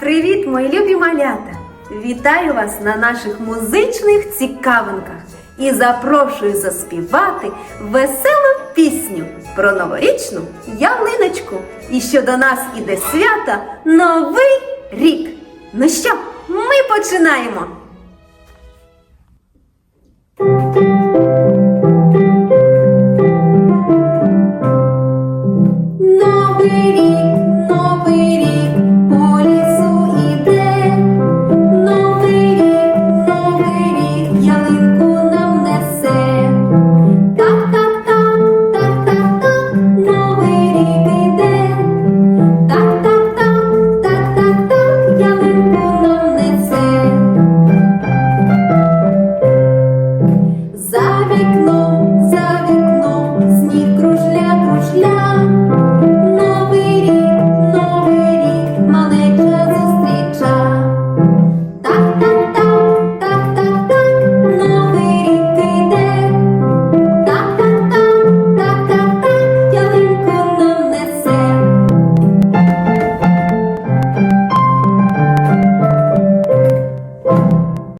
Привіт, мої любі малята! Вітаю вас на наших музичних цікавинках і запрошую заспівати веселу пісню про новорічну ялиночку. І що до нас іде свята Новий рік. Ну що, ми починаємо! Новий рік! like love.